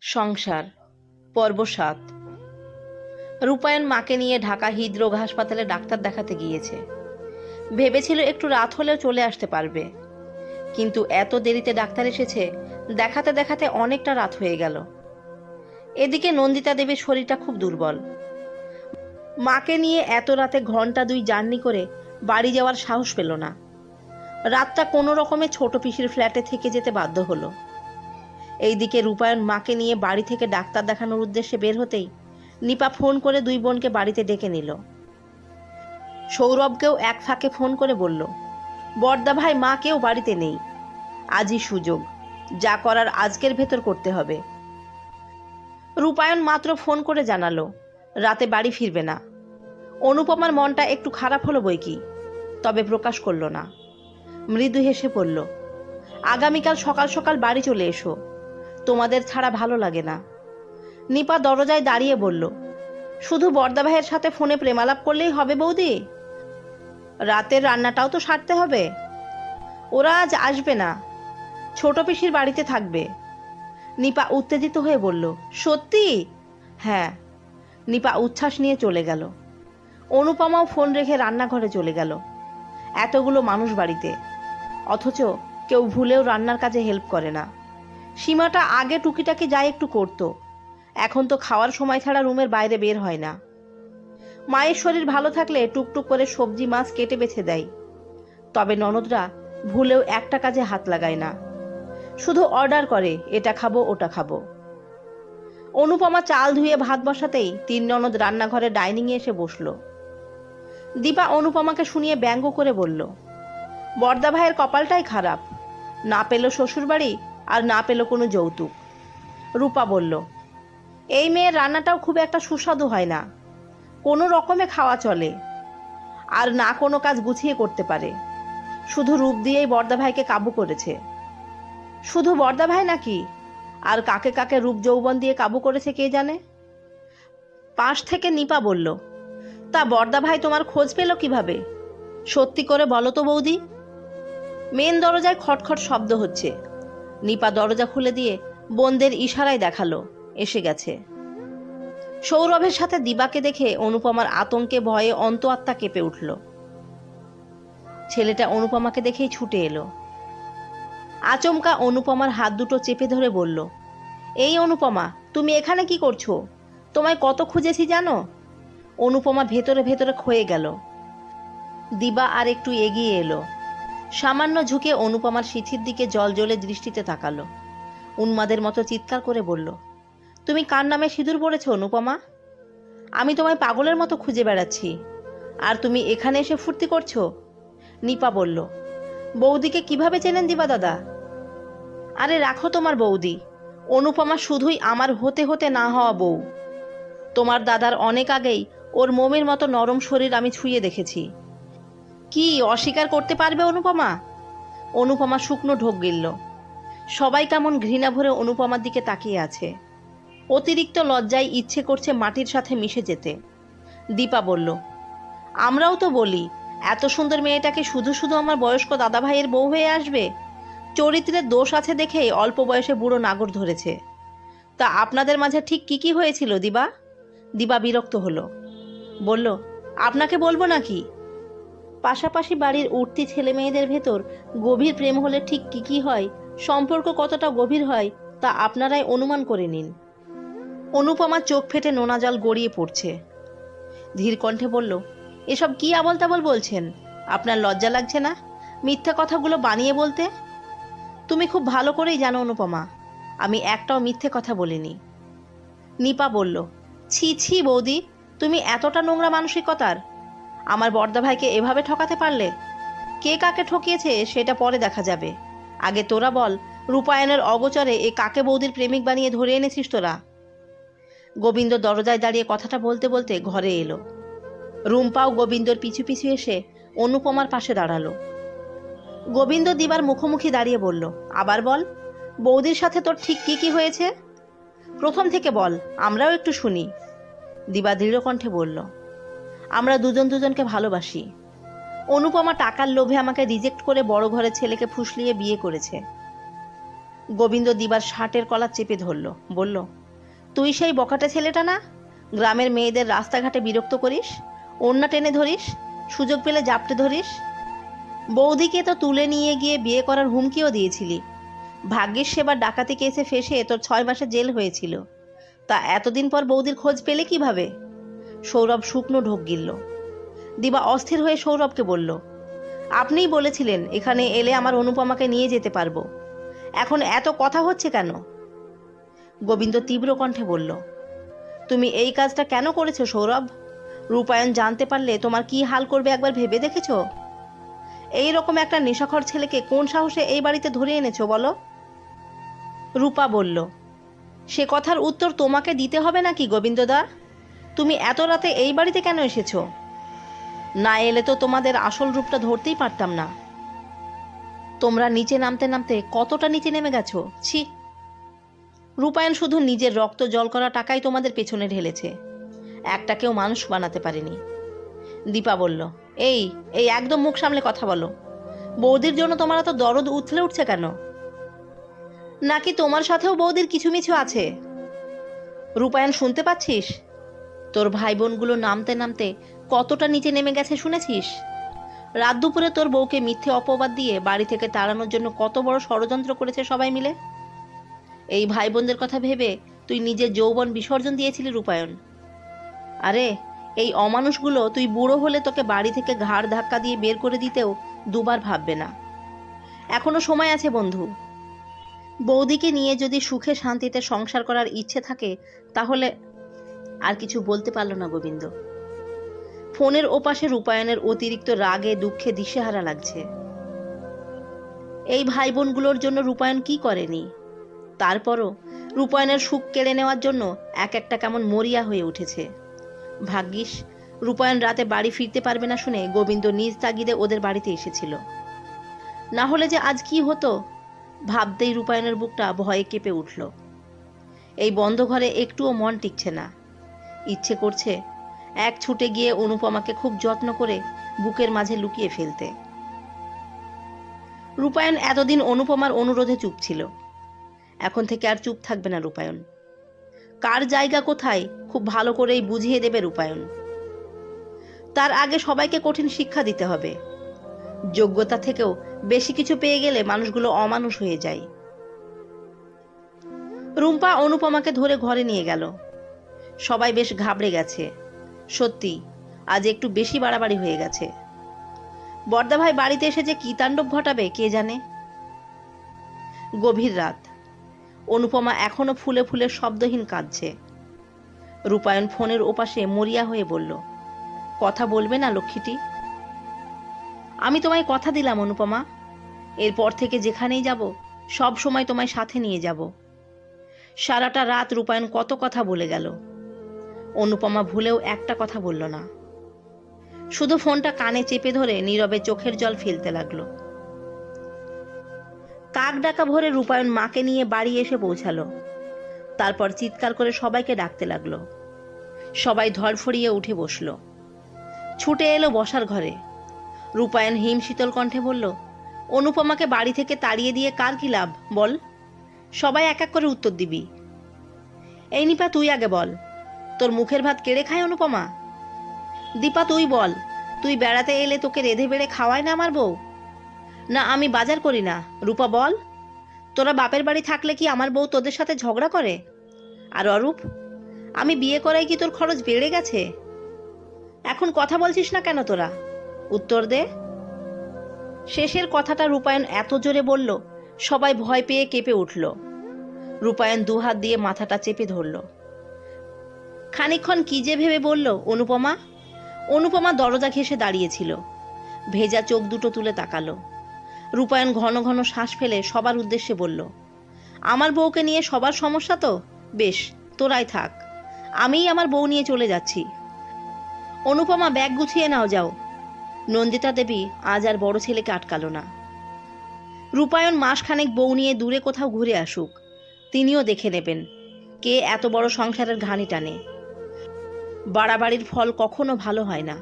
সংসার, পর্ব সাত। রূপায়ণ মাকে নিয়ে ঢাকা হৃদরোগ হাসপাতালে ডাক্তার দেখাতে গিয়েছে। ভেবেছিল একটু রাত হলেও চলে আসতে পারবে। কিন্তু এত দেরিতে ডাক্তার এসেছে, দেখাতে দেখাতে অনেকটা রাত হয়ে গেল। এদিকে নন্দিতা দেবীর শরীরটা খুব দুর্বল। মাকে নিয়ে এত রাতে ঘণ্টা দুই জার্নি করে বাড়ি যাওয়ার সাহস পেল না। রাতটা কোনো রকমে ছোট পিসির ফ্ল্যাটে থেকে যেতে বাধ্য হলো। এইদিকে রূপায়ণ মাকে নিয়ে বাড়ি থেকে ডাক্তার দেখানোর উদ্দেশ্যে বের হতেই নিপা ফোন করে দুই বোনকে বাড়িতে ডেকে নিল। সৌরভকেও এক ফাঁকে ফোন করে বলল, বর্দা ভাই, মা কেউ বাড়িতে নেই। আজই সুযোগ। যা করার আজকের ভেতর করতে হবে। রূপায়ণ মাত্র ফোন করে জানালো, রাতে বাড়ি ফিরবে না। অনুপমার মনটা একটু খারাপ হলো বই কি, তবে প্রকাশ করল না। মৃদু হেসে পড়ল আগামীকাল সকাল সকাল বাড়ি চলে এসো। তোমাদের ছাড়া ভালো লাগে না। নিপা দরজায় দাঁড়িয়ে বলল, শুধু বর্দা সাথে ফোনে প্রেমালাপ করলেই হবে বৌদি। রাতের রান্নাটাও তো সারতে হবে। ওরা আজ আসবে না। ছোট পিসির বাড়িতে থাকবে। নিপা উত্তেজিত হয়ে বলল, সত্যি? হ্যাঁ। নিপা উচ্ছ্বাস নিয়ে চলে গেল। অনুপমাও ফোন রেখে রান্নাঘরে চলে গেল। এতগুলো মানুষ বাড়িতে। অথচ কেউ ভুলেও রান্নার কাজে হেল্প করে না। সীমাটা আগে টুকিটাকি যাই একটু করতো। এখন তো খাওয়ার সময় ছাড়া রুমের বাইরে বের হয় না। মায়ের শরীর ভালো থাকলে টুকটুক করে সবজি, মাছ কেটে বেছে দেয়। তবে ননদরা ভুলেও একটা কাজে হাত লাগায় না। শুধু অর্ডার করে, এটা খাব, ওটা খাব। অনুপমা চাল ধুয়ে ভাত বসাতেই তিন ননদ রান্নাঘরে ডাইনিংয়ে এসে বসল। দীপা অনুপমাকে শুনিয়ে ব্যঙ্গ করে বলল, বর্দা ভাইয়ের কপালটাই খারাপ। না পেল শ্বশুরবাড়ি আর না পেল কোনো যৌতুক। রূপা বলল, এই মেয়ের রান্নাটাও খুব একটা সুস্বাদু হয় না। কোনো রকমে খাওয়া চলে। আর না কোনো কাজ গুছিয়ে করতে পারে। শুধু রূপ দিয়েই বর্দা ভাইকে কাবু করেছে। শুধু বর্দা ভাই নাকি? আর কাকে কাকে রূপ যৌবন দিয়ে কাবু করেছে কে জানে? পাশ থেকে নিপা বলল, তা বর্দা ভাই তোমার খোঁজ পেল কীভাবে? সত্যি করে বলো তো বৌদি? মেন দরজায় খটখট শব্দ হচ্ছে। নিপা দরজা খুলে দিয়ে বোনদের ইশারায় দেখাল, এসে গেছে। সৌরভের সাথে দিবাকে দেখে অনুপমার আতঙ্কে ভয়ে অন্তআত্মা কেঁপে উঠল। ছেলেটা অনুপমাকে দেখেই ছুটে এলো। আচমকা অনুপমার হাত দুটো চেপে ধরে বলল, এই অনুপমা, তুমি এখানে কি করছ? তোমায় কত খুঁজেছি জানো? অনুপমা ভেতরে ভেতরে ক্ষয়ে গেল। দিবা আর একটু এগিয়ে এলো। সামান্য ঝুঁকে অনুপমার সিথির দিকে জল জলে দৃষ্টিতে তাকালো। উন্মাদের মতো চিৎকার করে বলল, তুমি কার নামে সিঁদুর পড়েছো, অনুপমা? আমি তোমায় পাগলের মতো খুঁজে বেড়াচ্ছি। আর তুমি এখানে এসে ফুর্তি করছ? নিপা বলল, বৌদিকে কীভাবে চেনেন দিবা দাদা? আরে রাখো তোমার বৌদি। অনুপমা শুধুই আমার হতে হতে না হওয়া বউ। তোমার দাদার অনেক আগেই ওর মোমের মতো নরম শরীর আমি ছুঁয়ে দেখেছি। কি, অস্বীকার করতে পারবে অনুপমা? অনুপমা শুকনো ঢোক গিলল। সবাই কেমন ঘৃণা ভরে অনুপমার দিকে তাকিয়ে আছে। অতিরিক্ত লজ্জায় ইচ্ছে করছে মাটির সাথে মিশে যেতে। দীপা বলল, আমরাও তো বলি, এত সুন্দর মেয়েটাকে শুধু শুধু আমার বয়স্ক দাদা ভাইয়ের বউ হয়ে আসবে? চরিত্রের দোষ আছে দেখেই অল্প বয়সে বুড়ো নাগর ধরেছে। তা আপনাদের মাঝে ঠিক কি কি হয়েছিল দিবা দিবা বিরক্ত হলো। বলল, আপনাকে বলব নাকি? পাশাপাশি বাড়ির উঠতি ছেলে মেয়েদের ভেতর গভীর প্রেম হলে ঠিক কি কি হয়, সম্পর্ক কতটা গভীর হয়, তা আপনারাই অনুমান করে নিন। অনুপমা চোখ ফেটে নোনা জল গড়িয়ে পড়ছে। ধীর কণ্ঠে বলল, এসব কি আবল তাবল বলছেন? আপনার লজ্জা লাগছে না? মিথ্যা কথাগুলো বানিয়ে বলতে? তুমি খুব ভালো করেই জানো অনুপমা, আমি একটাও মিথ্যে কথা বলিনি। নিপা বলল, ছি ছি, বৌদি, তুমি এতটা নোংরা মানসিকতার আমার বর্দা ভাইকে এভাবে ঠকাতে পারলে? কে কাকে ঠকিয়েছে সেটা পরে দেখা যাবে। আগে তোরা বল, রূপায়ণের অগোচরে এ কাকে বৌদির প্রেমিক বানিয়ে ধরে এনেছিস তোরা? গোবিন্দ দরজায় দাঁড়িয়ে কথাটা বলতে বলতে ঘরে এলো। রুম্পাও গোবিন্দর পিছু পিছু এসে অনুপমার পাশে দাঁড়াল। গোবিন্দ দিবার মুখোমুখি দাঁড়িয়ে বলল, আবার বল, বৌদির সাথে তোর ঠিক কি কি হয়েছে? প্রথম থেকে বল, আমরাও একটু শুনি। দিবা দৃঢ় কণ্ঠে বলল আমরা দুজন দুজনকে ভালোবাসি। অনুপমা টাকার লোভে আমাকে রিজেক্ট করে বড় ঘরের ছেলেকে ফুসলিয়ে বিয়ে করেছে। গোবিন্দ দিবার শার্টের কলা চেপে ধরল, বলল, তুই সেই বকাটা ছেলেটা না? গ্রামের মেয়েদের রাস্তাঘাটে বিরক্ত করিস, ওড়না টেনে ধরিস, সুযোগ পেলে জাপটে ধরিস। বৌদিকে তো তুলে নিয়ে গিয়ে বিয়ে করার হুমকিও দিয়েছিলি। ভাগ্যের সেবার ডাকাতি কেসে ফেসে তোর ছয় মাসে জেল হয়েছিল। তা এতদিন পর বৌদির খোঁজ পেলে কীভাবে? সৌরভ শুকনো ঢোক গিলল। দিবা অস্থির হয়ে সৌরভকে বলল, আপনিই বলেছিলেন এখানে এলে আমার অনুপমাকে নিয়ে যেতে পারব। এখন এত কথা হচ্ছে কেন? গোবিন্দ তীব্র কণ্ঠে বলল, তুমি এই কাজটা কেন করেছ সৌরভ? রূপায়ণ জানতে পারলে তোমার কি হাল করবে একবার ভেবে দেখেছ? এই রকম একটা নেশাখর ছেলেকে কোন সাহসে এই বাড়িতে ধরে এনেছো বলো? রূপা বলল, সে কথার উত্তর তোমাকে দিতে হবে নাকি গোবিন্দদা? তুমি এত রাতে এই বাড়িতে কেন এসেছ? না এলে তো তোমাদের আসল রূপটা ধরতেই পারতাম না। তোমরা নিচে নামতে নামতে কতটা নিচে নেমে গেছো? ছি। রূপায়ণ শুধু নিজের রক্ত জল করা টাকাই তোমাদের পেছনে ঢেলেছে। একটা কেউ মানুষ বানাতে পারেনি। দীপা বলল, এই এই একদম মুখ সামলে কথা বলো। বৌদির জন্য তোমার এত দরদ উথলে উঠছে কেন? নাকি তোমার সাথেও বৌদির কিছু মিছু আছে? রূপায়ণ, শুনতে পাচ্ছিস? তোর ভাই বোনগুলো নামতে নামতে কতটা নিচে নেমে গেছে শুনেছিস? রাত দুপুরে তোর বউকে মিথ্যে অপবাদ দিয়ে বাড়ি থেকে তাড়ানোর জন্য কত বড় ষড়যন্ত্র করেছে সবাই মিলে। এই ভাই বোনদের কথা ভেবে তুই নিজের যৌবন বিসর্জন দিয়েছিলি রূপায়ণ। আরে, এই অমানুষগুলো তুই বুড়ো হলে তোকে বাড়ি থেকে ঘাড় ধাক্কা দিয়ে বের করে দিতেও দুবার ভাববে না। এখনও সময় আছে বন্ধু। বৌদিকে নিয়ে যদি সুখে শান্তিতে সংসার করার ইচ্ছে থাকে, তাহলে আর কিছু বলতে পারল না গোবিন্দ। ফোনের ওপাশে রূপায়ণের অতিরিক্ত রাগে, দুঃখে দিশেহারা লাগছে। এই ভাই বোনগুলোর জন্য রূপায়ণ কি করেনি? তারপরও রূপায়ণের সুখ কেড়ে নেওয়ার জন্য এক একটা কেমন মরিয়া হয়ে উঠেছে। ভাগ্যিস, রূপায়ণ রাতে বাড়ি ফিরতে পারবে না শুনে গোবিন্দ নিজ তাগিদে ওদের বাড়িতে এসেছিল। না হলে যে আজ কি হতো? ভাবতেই রূপায়ণের বুকটা ভয়ে কেঁপে উঠল। এই বন্ধ ঘরে একটুও মন টিকছে না। ইচ্ছে করছে এক ছুটে গিয়ে অনুপমাকে খুব যত্ন করে বুকের মাঝে লুকিয়ে ফেলতে। রূপায়ণ এতদিন অনুপমার অনুরোধে চুপ ছিল। এখন থেকে আর চুপ থাকবে না রূপায়ণ। কার জায়গা কোথায় খুব ভালো করেই বুঝিয়ে দেবে রূপায়ণ। তার আগে সবাইকে কঠিন শিক্ষা দিতে হবে। যোগ্যতা থেকেও বেশি কিছু পেয়ে গেলে মানুষগুলো অমানুষ হয়ে যায়। রুম্পা অনুপমাকে ধরে ঘরে নিয়ে গেল। সবাই বেশ ঘাবড়ে গেছে। সত্যি, আজ একটু বেশি বাড়াবাড়ি হয়ে গেছে। বর্দা ভাই বাড়িতে এসে যে কী তাণ্ডব ঘটাবে, কে জানে? গভীর রাত। অনুপমা এখনও ফুলে ফুলে শব্দহীন কাঁদছে। রূপায়ণ ফোনের ওপাশে মরিয়া হয়ে বলল, কথা বলবে না, লক্ষ্মীটি? আমি তোমায় কথা দিলাম, অনুপমা। এরপর থেকে যেখানেই যাব, সব সময় তোমায় সাথে নিয়ে যাব। সারাটা রাত রূপায়ণ কত কথা বলে গেল। অনুপমা ভুলেও একটা কথা বলল না। শুধু ফোনটা কানে চেপে ধরে নীরবে চোখের জল ফেলতে লাগল। কাক ডাকা ভরে রূপায়ণ মাকে নিয়ে বাড়ি এসে পৌঁছালো। তারপর চিৎকার করে সবাইকে ডাকতে লাগল। সবাই ধরফড়িয়ে উঠে বসল। ছুটে এলো বসার ঘরে। রূপায়ণ হিম শীতল কণ্ঠে বলল, অনুপমাকে বাড়ি থেকে তাড়িয়ে দিয়ে কার কি লাভ? বল। সবাই এক এক করে উত্তর দিবি। এই নিপা, তুই আগে বল। তোর মুখের ভাত কেড়ে খায় অনুপমা? দীপা, তুই বল, তুই বেড়াতে এলে তোকে রেধে বেড়ে খাওয়ায় না আমার বউ? না, আমি বাজার করি না। রূপা, বল, তোরা বাপের বাড়ি থাকলে কি আমার বউ তোদের সাথে ঝগড়া করে? আর অরূপ, আমি বিয়ে করাই কি তোর খরচ বেড়ে গেছে? এখন কথা বলছিস না কেন তোরা? উত্তর দে। শেষের কথাটা রূপায়ণ এত জোরে বলল, সবাই ভয় পেয়ে কেঁপে উঠল। রূপায়ণ দুহাত দিয়ে মাথাটা চেপে ধরল। খানিকক্ষণ কি যে ভেবে বলল, অনুপমা? অনুপমা দরজা ঘেঁষে দাঁড়িয়েছিল। ভেজা চোখ দুটো তুলে তাকালো। রূপায়ণ ঘন ঘন শ্বাস ফেলে সবার উদ্দেশ্যে বলল, আমার বউকে নিয়ে সবার সমস্যা তো? বেশ, তোরাই থাক। আমিই আমার বউ নিয়ে চলে যাচ্ছি। অনুপমা ব্যাগ গুছিয়ে নাও, যাও নন্দিতা দেবী আজ আর বড় ছেলেকে আটকালো না। রূপায়ণ মাসখানেক বউ নিয়ে দূরে কোথাও ঘুরে আসুক, তিনিও দেখে নেবেন, কে এত বড় সংসারের ঘানি টানে। বাড়াবাড়ির ফল কখনো ভালো হয় না।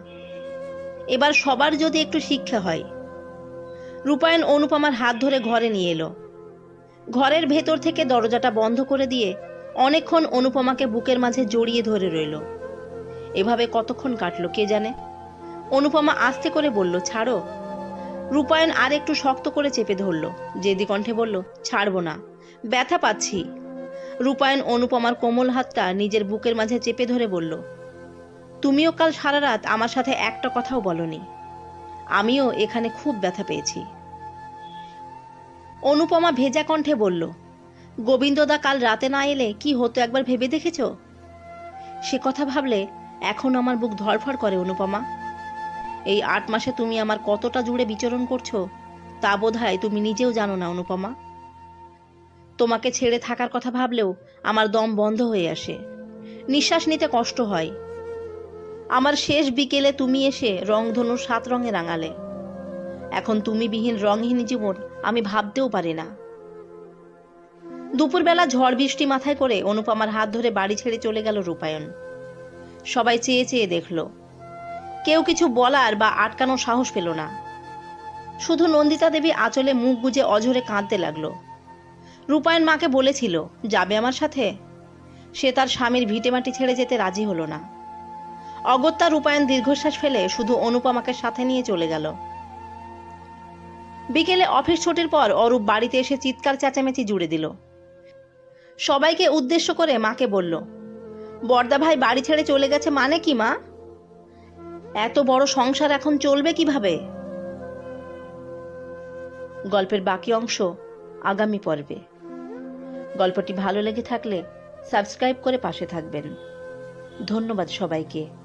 এবার সবার যদি একটু শিক্ষা হয়। রূপায়ণ অনুপমার হাত ধরে ঘরে নিয়ে এলো। ঘরের ভেতর থেকে দরজাটা বন্ধ করে দিয়ে অনেকক্ষণ অনুপমাকে বুকের মাঝে জড়িয়ে ধরে রইল। এভাবে কতক্ষণ কাটলো কে জানে? অনুপমা আস্তে করে বলল, ছাড়ো। রূপায়ণ আর একটু শক্ত করে চেপে ধরল। জেদি কণ্ঠে বলল, ছাড়বো না, ব্যথা পাচ্ছি। রূপায়ণ অনুপমার কোমল হাতটা নিজের বুকের মাঝে চেপে ধরে বলল তুমিও কাল সারা রাত আমার সাথে একটা কথাও বলনি। আমিও এখানে খুব ব্যথা পেয়েছি। অনুপমা ভেজা কণ্ঠে বলল, গোবিন্দদা কাল রাতে না এলে কি হতো একবার ভেবে দেখেছ? সে কথা ভাবলে এখন আমার বুক ধরফর করে অনুপমা। এই আট মাসে তুমি আমার কতটা জুড়ে বিচরণ করছ, তা বোধ তুমি নিজেও জানো না, অনুপমা। তোমাকে ছেড়ে থাকার কথা ভাবলেও আমার দম বন্ধ হয়ে আসে। নিঃশ্বাস নিতে কষ্ট হয়। আমার শেষ বিকেলে তুমি এসে রংধনুর সাত রঙে রাঙালে। এখন তুমি বিহীন রংহীন জীবন আমি ভাবতেও পারি না। দুপুরবেলা ঝড় বৃষ্টি মাথায় করে অনুপমার হাত ধরে বাড়ি ছেড়ে চলে গেল রূপায়ণ। সবাই চেয়ে চেয়ে দেখল। কেউ কিছু বলার বা আটকানোর সাহস পেল না। শুধু নন্দিতা দেবী আঁচলে মুখ গুজে অঝরে কাঁদতে লাগল। রূপায়ণ মাকে বলেছিল, যাবে আমার সাথে? সে তার স্বামীর ভিটেমাটি ছেড়ে যেতে রাজি হলো না। অগত্যা রূপায়ণ দীর্ঘশ্বাস ফেলে শুধু অনুপমাকে সাথে নিয়ে চলে গেল। বিকেলে অফিস ছুটির পর অরূপ বাড়িতে এসে চিৎকার চেঁচামেচি জুড়ে দিল। সবাইকে উদ্দেশ্য করে মাকে বলল, বর্দা ভাই বাড়ি ছেড়ে চলে গেছে মানে কি, মা? এত বড় সংসার এখন চলবে কীভাবে? গল্পের বাকি অংশ আগামী পর্বে। গল্পটি ভালো লেগে থাকলে সাবস্ক্রাইব করে পাশে থাকবেন। ধন্যবাদ সবাইকে।